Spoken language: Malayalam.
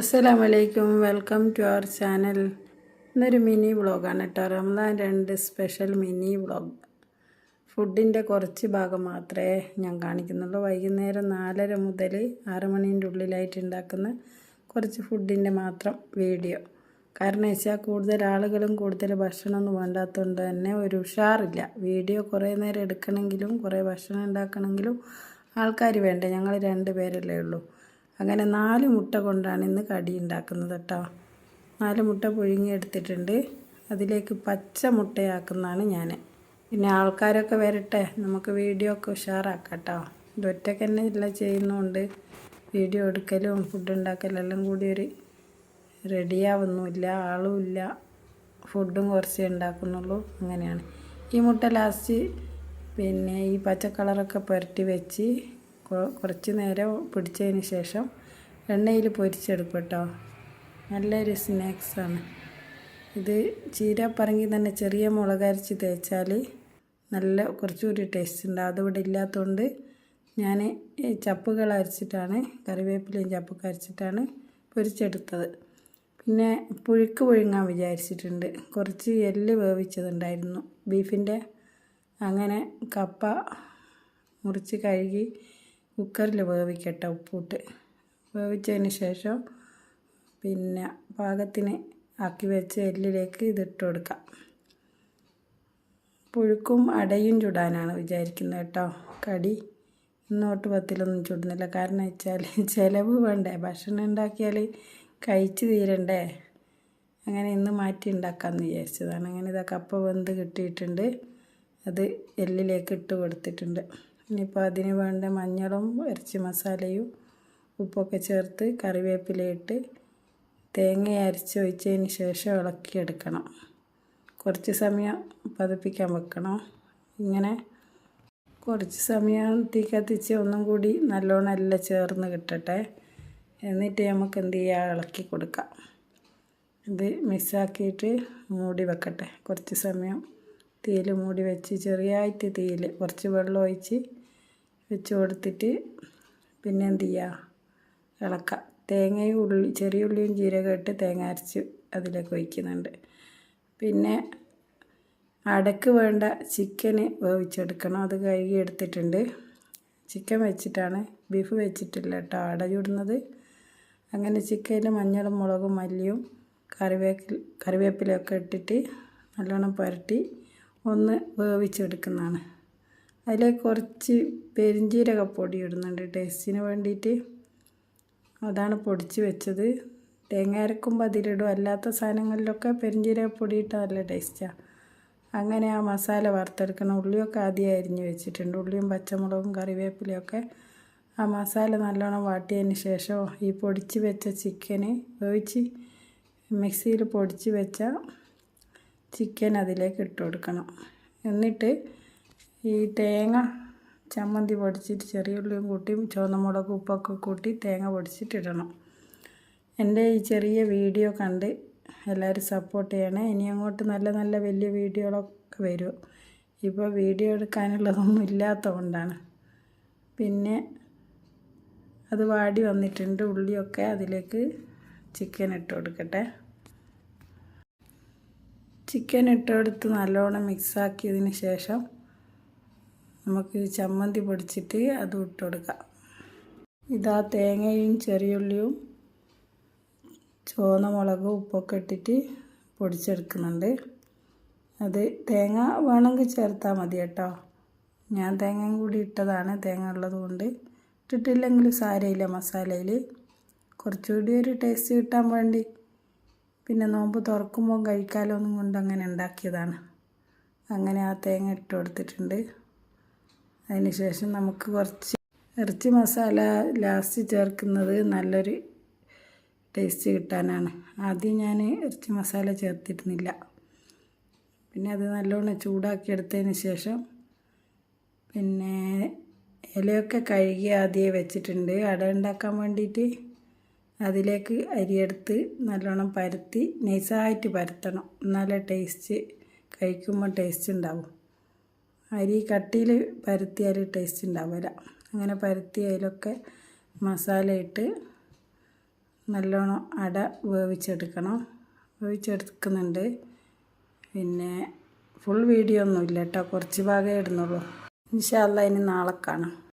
അസ്സലാമു വലൈക്കും വെൽക്കം ടു അവർ ചാനൽ. ഇന്നൊരു മിനി വ്ളോഗാണ് കേട്ടോ. റംസാൻ രണ്ട് സ്പെഷ്യൽ മിനി വ്ളോഗ്. ഫുഡിന്റെ കുറച്ച് ഭാഗം മാത്രമേ ഞാൻ കാണിക്കുന്നുള്ളൂ. വൈകുന്നേരം നാലര മുതൽ ആറ് മണീന്റെ ഉള്ളിലായിട്ട് ഉണ്ടാക്കുന്ന കുറച്ച് ഫുഡിന്റെ മാത്രം വീഡിയോ. കാരണം വെച്ചാൽ കൂടുതൽ ആളുകളും കൂടുതൽ ഭക്ഷണമൊന്നും വേണ്ടാത്തതുകൊണ്ട് തന്നെ ഒരു ഉഷാറില്ല. വീഡിയോ കുറേ നേരം എടുക്കണമെങ്കിലും കുറേ ഭക്ഷണം ഉണ്ടാക്കണമെങ്കിലും ആൾക്കാർ വേണ്ട. ഞങ്ങൾ രണ്ട് പേരല്ലേ ഉള്ളൂ. അങ്ങനെ നാല് മുട്ട കൊണ്ടാണ് ഇന്ന് കടി ഉണ്ടാക്കുന്നത് കേട്ടോ. നാല് മുട്ട പുഴുങ്ങി എടുത്തിട്ടുണ്ട്. അതിലേക്ക് പച്ച മുട്ടയാക്കുന്നതാണ് ഞാൻ. പിന്നെ ആൾക്കാരൊക്കെ വരട്ടെ. നമുക്ക് വീഡിയോ ഒക്കെ ഉഷാറാക്കാം കേട്ടോ. ഇതൊറ്റയ്ക്ക് തന്നെ എല്ലാം ചെയ്യുന്നതുകൊണ്ട് വീഡിയോ എടുക്കലും ഫുഡ് ഉണ്ടാക്കലും എല്ലാം കൂടി ഒരു റെഡിയാവുന്നുമില്ല ആളുമില്ല ഫുഡും കുറച്ചേ ഉണ്ടാക്കുന്നുള്ളൂ. അങ്ങനെയാണ്. ഈ മുട്ട ലാസ്റ്റ് പിന്നെ ഈ പച്ച കളറൊക്കെ പുരട്ടി വെച്ച് കുറച്ച് നേരം പിടിച്ചതിന് ശേഷം എണ്ണയിൽ പൊരിച്ചെടുക്കും കേട്ടോ നല്ലൊരു സ്നാക്സാണ്. ഇത് ചീരപ്പറങ്ങി തന്നെ ചെറിയ മുളകരച്ച് തേച്ചാൽ നല്ല കുറച്ചുകൂടി ടേസ്റ്റ് ഉണ്ട്. അതിവിടെ ഇല്ലാത്തതുകൊണ്ട് ഞാൻ ചപ്പുകൾ അരച്ചിട്ടാണ് കറിവേപ്പിലയും ചപ്പൊക്കെ അരച്ചിട്ടാണ് പൊരിച്ചെടുത്തത്. പിന്നെ പുഴുക്ക് പുഴുങ്ങാൻ വിചാരിച്ചിട്ടുണ്ട്. കുറച്ച് എല്ല് വേവിച്ചതുണ്ടായിരുന്നു. ബീഫിന്റെ അങ്ങനെ കപ്പ മുറിച്ച് കഴുകി കുക്കറിൽ വേവിക്കട്ടെ ഉപ്പിട്ട്. വേവിച്ചതിന് ശേഷം പിന്നെ പാകത്തിന് ആക്കി വെച്ച് എല്ലിലേക്ക് ഇതിട്ട് കൊടുക്കാം. പുഴുക്കും അടയും ചുടാനാണ് വിചാരിക്കുന്നത് കേട്ടോ. കടി ഇന്നോട്ട് പത്തിലൊന്നും ചുടുന്നില്ല. കാരണം വെച്ചാൽ ചിലവ് വേണ്ടേ? ഭക്ഷണം ഉണ്ടാക്കിയാൽ കഴിച്ച് തീരണ്ടേ? അങ്ങനെ ഇന്ന് മാറ്റി ഉണ്ടാക്കാമെന്ന് വിചാരിച്ചതാണ്. അങ്ങനെ ഇതാ കപ്പ വെന്ത് കിട്ടിയിട്ടുണ്ട്. അത് എല്ലിലേക്ക് ഇട്ട് കൊടുത്തിട്ടുണ്ട്. ഇനിയിപ്പോൾ അതിന് വേണ്ട മഞ്ഞളും ഇറച്ചി മസാലയും ഉപ്പൊക്കെ ചേർത്ത് കറിവേപ്പിലയിട്ട് തേങ്ങ അരച്ച് ഒഴിച്ചതിന് ശേഷം ഇളക്കിയെടുക്കണം. കുറച്ച് സമയം പതിപ്പിക്കാൻ വെക്കണം. ഇങ്ങനെ കുറച്ച് സമയം തീ കത്തിച്ച് ഒന്നും കൂടി നല്ലോണം എല്ലാം ചേർന്ന് കിട്ടട്ടെ. എന്നിട്ട് നമുക്ക് എന്ത് ചെയ്യുക ഇളക്കി കൊടുക്കാം. ഇത് മിസ്സാക്കിയിട്ട് മൂടി വെക്കട്ടെ. കുറച്ച് സമയം തീയിൽ മൂടി വെച്ച് ചെറിയായിട്ട് തീയിൽ കുറച്ച് വെള്ളം ഒഴിച്ച് വെച്ച് കൊടുത്തിട്ട് പിന്നെ എന്ത് ചെയ്യുക ഇളക്കുക തേങ്ങയും ഉള്ളി ചെറിയ ഉള്ളിയും ജീരകം ഇട്ട് തേങ്ങ അരച്ച് അതിലേക്ക് ഒഴിക്കുന്നുണ്ട്. പിന്നെ അടക്ക് വേണ്ട ചിക്കന് വേവിച്ചെടുക്കണം. അത് കഴുകി എടുത്തിട്ടുണ്ട്. ചിക്കൻ വെച്ചിട്ടാണ് ബീഫ് വെച്ചിട്ടില്ല കേട്ടോ. അട അങ്ങനെ ചിക്കനിൽ മഞ്ഞളും മുളകും മല്ലിയും കറിവേപ്പിൽ കറിവേപ്പിലൊക്കെ ഇട്ടിട്ട് നല്ലോണം പുരട്ടി ഒന്ന് വേവിച്ചെടുക്കുന്നതാണ്. അതിലേക്ക് കുറച്ച് പെരിഞ്ജീരകപ്പൊടി ഇടുന്നുണ്ട് ടേസ്റ്റിന് വേണ്ടിയിട്ട്. അതാണ് പൊടിച്ച് വെച്ചത്. തേങ്ങ അരക്കുമ്പോൾ അതിലിടും. അല്ലാത്ത സാധനങ്ങളിലൊക്കെ പെരിഞ്ജീരകപ്പൊടി ഇട്ടാൽ നല്ല ടേസ്റ്റാണ് അങ്ങനെ ആ മസാല വറുത്തെടുക്കണം. ഉള്ളിയൊക്കെ ആദ്യം അരിഞ്ഞ് വെച്ചിട്ടുണ്ട്. ഉള്ളിയും പച്ചമുളകും കറിവേപ്പിലയൊക്കെ ആ മസാല നല്ലോണം വാട്ടിയതിന് ശേഷം ഈ പൊടിച്ച് വെച്ച ചിക്കന് വേവിച്ച് മിക്സിയിൽ പൊടിച്ച് വെച്ച ചിക്കൻ അതിലേക്ക് ഇട്ട് കൊടുക്കണം. എന്നിട്ട് ഈ തേങ്ങ ചമ്മന്തി പൊടിച്ചിട്ട് ചെറിയ ഉള്ളിയും കൂട്ടി ചുവന്ന മുളക് ഉപ്പൊക്കെ കൂട്ടി തേങ്ങ പൊടിച്ചിട്ടിടണം. എന്റെ ഈ ചെറിയ വീഡിയോ കണ്ട് എല്ലാവരും സപ്പോർട്ട് ചെയ്യണേ. ഇനി അങ്ങോട്ട് നല്ല നല്ല വലിയ വീഡിയോകളൊക്കെ വരും. ഇപ്പോൾ വീഡിയോ എടുക്കാനുള്ളതൊന്നും ഇല്ലാത്തതുകൊണ്ടാണ്. പിന്നെ അത് വാടി വന്നിട്ടുണ്ട്. ഉള്ളിയൊക്കെ അതിലേക്ക് ചിക്കൻ ഇട്ട് കൊടുക്കട്ടെ. ചിക്കൻ ഇട്ടെടുത്ത് നല്ലോണം മിക്സാക്കിയതിന് ശേഷം നമുക്ക് ചമ്മന്തി പൊടിച്ചിട്ട് അത് ഇട്ട് കൊടുക്കാം. ഇതാ തേങ്ങയും ചെറിയുള്ളിയും ചുവന്ന മുളകും ഉപ്പൊക്കെ ഇട്ടിട്ട് പൊടിച്ചെടുക്കുന്നുണ്ട്. അത് തേങ്ങ വേണമെങ്കിൽ ചേർത്താൽ മതി കേട്ടോ. ഞാൻ തേങ്ങയും കൂടി ഇട്ടതാണ് തേങ്ങ ഉള്ളതുകൊണ്ട് ഇട്ടിട്ടില്ലെങ്കിൽ സാരയില്ല മസാലയിൽ. കുറച്ചുകൂടി ഒരു ടേസ്റ്റ് കിട്ടാൻ വേണ്ടി. പിന്നെ നോമ്പ് തുറക്കുമ്പോൾ കഴിക്കാലോ എന്നും കൊണ്ട് അങ്ങനെ ഉണ്ടാക്കിയതാണ്. അങ്ങനെ ആ തേങ്ങ ഇട്ട് കൊടുത്തിട്ടുണ്ട്. അതിന് ശേഷം നമുക്ക് കുറച്ച് ഇറച്ചി മസാല ലാസ്റ്റ് ചേർക്കുന്നത് നല്ലൊരു ടേസ്റ്റ് കിട്ടാനാണ്. ആദ്യം ഞാൻ ഇറച്ചി മസാല ചേർത്തിരുന്നില്ല. പിന്നെ അത് നല്ലോണം ചൂടാക്കി എടുത്തതിന് ശേഷം പിന്നെ ഇലയൊക്കെ കഴുകി ആദ്യമേ വെച്ചിട്ടുണ്ട്. അട ഉണ്ടാക്കാൻ വേണ്ടിയിട്ട് അതിലേക്ക് അരിയെടുത്ത് നല്ലോണം പരത്തി നൈസായിട്ട് പരത്തണം. എന്നാലേ ടേസ്റ്റ് കഴിക്കുമ്പോൾ ടേസ്റ്റ് ഉണ്ടാവും. അരി കട്ടിയിൽ പരത്തിയാൽ ടേസ്റ്റ് ഉണ്ടാവില്ല. അങ്ങനെ പരത്തി അതിലൊക്കെ മസാല ഇട്ട് നല്ലോണം അട വേവിച്ചെടുക്കണം. വേവിച്ചെടുക്കുന്നുണ്ട്. പിന്നെ ഫുൾ വീഡിയോ ഒന്നുമില്ല കേട്ടോ കുറച്ച് ഭാഗമേ ഇടുന്നുള്ളൂ. ഇൻഷാല്ല ഇനി നാളെ കാണാം.